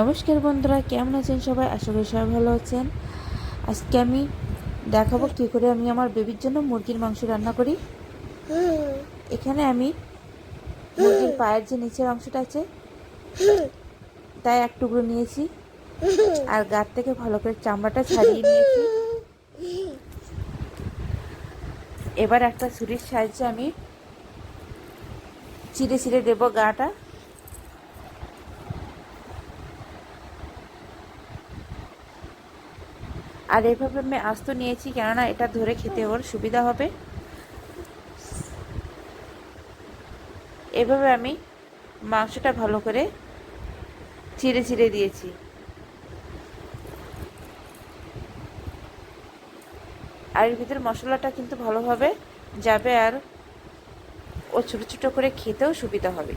নমস্কার বন্ধুরা, কেমন আছেন সবাই? আশা করি সবাই ভালো আছেন। আজকে আমি দেখাবো কী করে আমি আমার বেবির জন্য মুরগির মাংস রান্না করি। এখানে আমি মুরগির পায়ের যে নিচের অংশটা আছে, তাই এক টুকরো নিয়েছি। আর গার থেকে ভালো করে চামড়াটা ছাড়িয়ে নিয়েছি। এবার একটা ছুরির সাহায্যে আমি চিড়ে চিড়ে দেবো গাটা। আর এভাবে আমি আস্ত নিয়েছি, কেননা এটা ধরে খেতে ওর সুবিধা হবে। এভাবে আমি মাংসটা ভালো করে চিড়ে চিড়ে দিয়েছি। আর এর ভিতরে মশলাটা কিন্তু ভালোভাবে যাবে আর ও ছোটো ছোটো করে খেতেও সুবিধা হবে।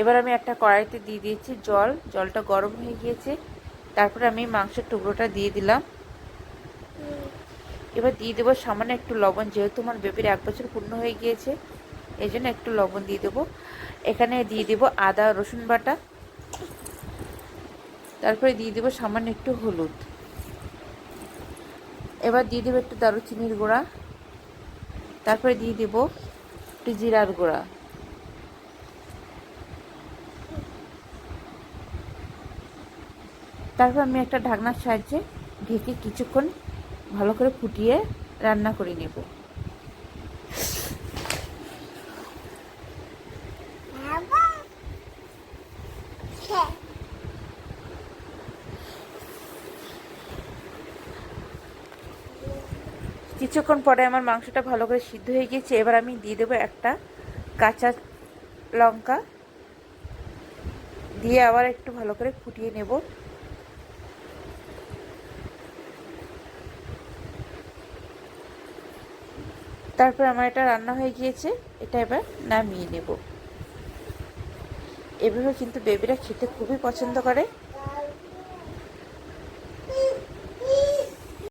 এবার আমি একটা কড়াইতে দিয়ে দিয়েছি জল। জলটা গরম হয়ে গিয়েছে। তারপরে আমি মাংসের টুকরোটা দিয়ে দিলাম। এবার দিয়ে দেবো সামান্য একটু লবণ, যেহেতু আমার বেবির এক বছর পূর্ণ হয়ে গিয়েছে এই জন্য একটু লবণ দিয়ে দেবো। এখানে দিয়ে দেবো আদা, রসুন বাটা। তারপরে দিয়ে দেবো সামান্য একটু হলুদ। এবার দিয়ে দেবো একটু দারুচিনির গুঁড়া। তারপরে দিয়ে দেবো একটু জিরার গুঁড়া। তারপর আমি একটা ঢাকনার সাহায্যে ঢেকে কিছুক্ষণ ভালো করে ফুটিয়ে রান্না করে নেব। কিছুক্ষণ পরে আমার মাংসটা ভালো করে সিদ্ধ হয়ে গিয়েছে। এবার আমি দিয়ে দেবো একটা কাঁচা লঙ্কা। দিয়ে আবার একটু ভালো করে ফুটিয়ে নেব। তারপর আমার এটা রান্না হয়ে গিয়েছে। এটা এবার নামিয়ে নেব। এভাবে কিন্তু বেবিরা খেতে খুবই পছন্দ করে।